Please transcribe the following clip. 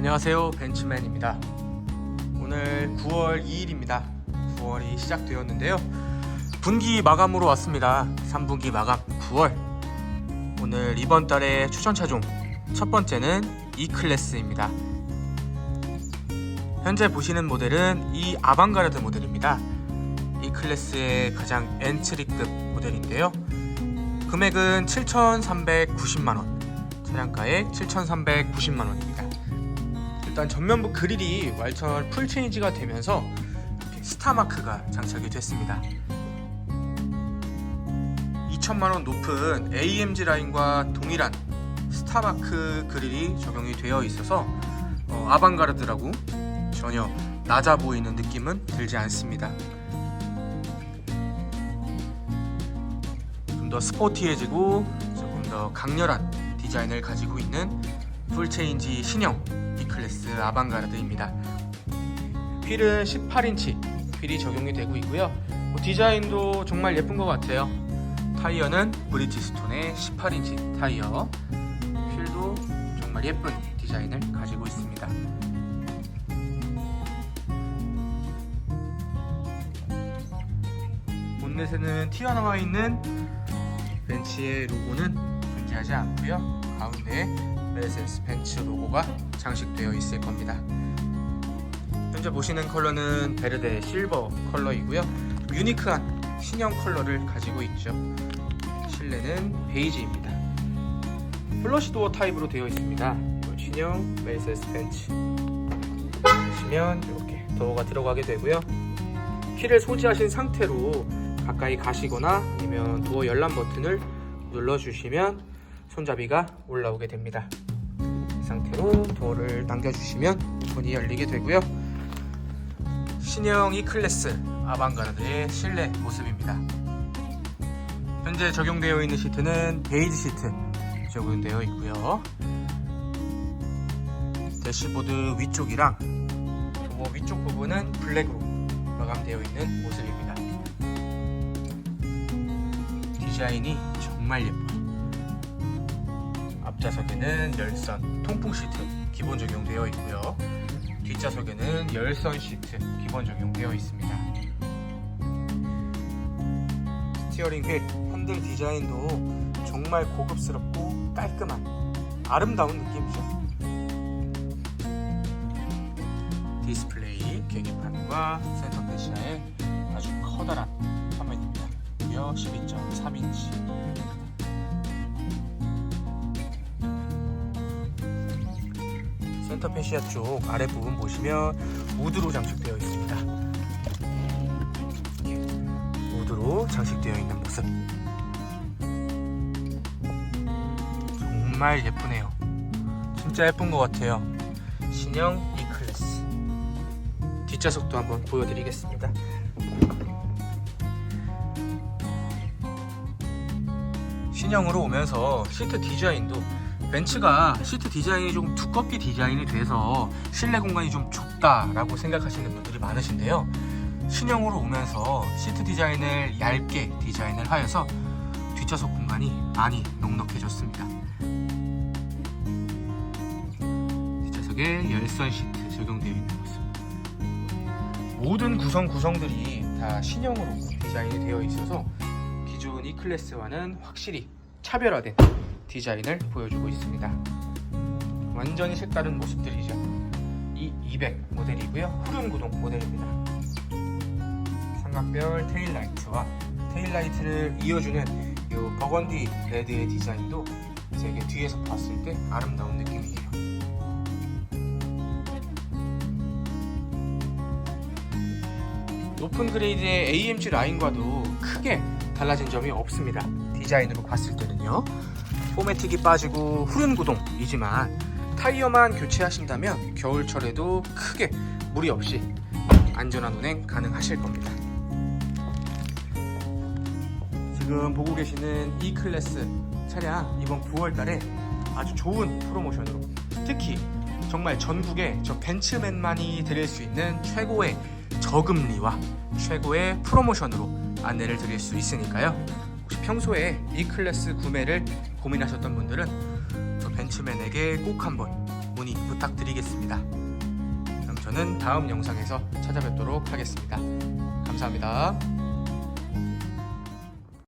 안녕하세요 벤츠맨입니다. 오늘 9월 2일입니다. 9월이 시작되었는데요. 분기 마감으로 왔습니다. 3분기 마감 9월. 오늘 이번 달의 추천 차종 첫 번째는 E클래스입니다. 현재 보시는 모델은 이 아방가르드 모델입니다. E클래스의 가장 엔트리급 모델인데요. 금액은 7,390만원 차량가액 7,390만원입니다 일단 전면부 그릴이 완전 풀 체인지가 되면서 이렇게 스타 마크가 장착이 됐습니다. 2천만 원 높은 AMG 라인과 동일한 스타 마크 그릴이 적용이 되어 있어서 어, 아방가르드라고 전혀 낮아 보이는 느낌은 들지 않습니다. 좀 더 스포티해지고 조금 더 강렬한 디자인을 가지고 있는 풀 체인지 신형 B클래스 아방가르드입니다. 휠은 18인치 휠이 적용이 되고 있고요. 뭐 디자인도 정말 예쁜 것 같아요. 타이어는 브리지스톤의 18인치 타이어. 휠도 정말 예쁜 디자인을 가지고 있습니다. 본넷에는 튀어나와 있는 벤츠의 로고는 존재하지 않고요. 가운데에 메르세데스 벤츠 로고가 장식되어 있을 겁니다. 현재 보시는 컬러는 베르데 실버 컬러이고요. 유니크한 신형 컬러를 가지고 있죠. 실내는 베이지입니다. 플러시 도어 타입으로 되어 있습니다. 신형 메르세데스 벤츠. 보시면 이렇게 도어가 들어가게 되고요. 키를 소지하신 상태로 가까이 가시거나 아니면 도어 열람 버튼을 눌러주시면 손잡이가 올라오게 됩니다. 이 상태로 도어를 당겨주시면 문이 열리게 되고요. 신형 E클래스 아방가르드의 실내 모습입니다. 현재 적용되어 있는 시트는 베이지 시트 적용되어 있고요. 대시보드 위쪽이랑 도어 위쪽 부분은 블랙으로 마감되어 있는 모습입니다. 디자인이 정말 예뻐요. 앞좌석에는 열선 통풍 시트 기본 적용되어 있고요. 뒷좌석에는 열선 시트 기본 적용되어 있습니다. 스티어링 휠 핸들 디자인도 정말 고급스럽고 깔끔한 아름다운 느낌이죠. 디스플레이 계기판과 센터 패시아의 아주 커다란 화면입니다. 무려 12.3인치. 센터 패시아 쪽 아랫부분 보시면 우드로 장식되어 있습니다. 우드로 장식되어 있는 모습. 정말 예쁘네요. 진짜 예쁜 것 같아요. 신형 E클래스. 뒷좌석도 한번 보여드리겠습니다. 신형으로 오면서 시트 디자인도 벤츠가 시트 디자인이 좀 두껍게 디자인이 돼서 실내 공간이 좀 좁다라고 생각하시는 분들이 많으신데요. 신형으로 오면서 시트 디자인을 얇게 디자인을 하여서 뒷좌석 공간이 많이 넉넉해졌습니다. 뒷좌석에 열선 시트 적용되어 있는 모습. 모든 구성 구성들이 다 신형으로 디자인이 되어 있어서 기존 E클래스와는 확실히 차별화된 디자인을 보여주고 있습니다. 완전히 색다른 모습들이죠. 이 200 모델이고요. 후륜 구동 모델입니다. 삼각별 테일라이트와 테일라이트를 이어주는 이 버건디 레드의 디자인도 되게 뒤에서 봤을 때 아름다운 느낌이에요. 높은 그레이드의 AMG 라인과도 크게 달라진 점이 없습니다. 디자인으로 봤을 때는요. 포매틱이 빠지고 후륜 구동이지만 타이어만 교체하신다면 겨울철에도 크게 무리 없이 안전한 운행 가능하실 겁니다. 지금 보고 계시는 E 클래스 차량 이번 9월달에 아주 좋은 프로모션으로 특히 정말 전국에 저 벤츠맨만이 드릴 수 있는 최고의 저금리와 최고의 프로모션으로 안내를 드릴 수 있으니까요. 혹시 평소에 E 클래스 구매를 고민하셨던 분들은 저 벤츠맨에게 꼭 한번 문의 부탁드리겠습니다. 그럼 저는 다음 영상에서 찾아뵙도록 하겠습니다. 감사합니다.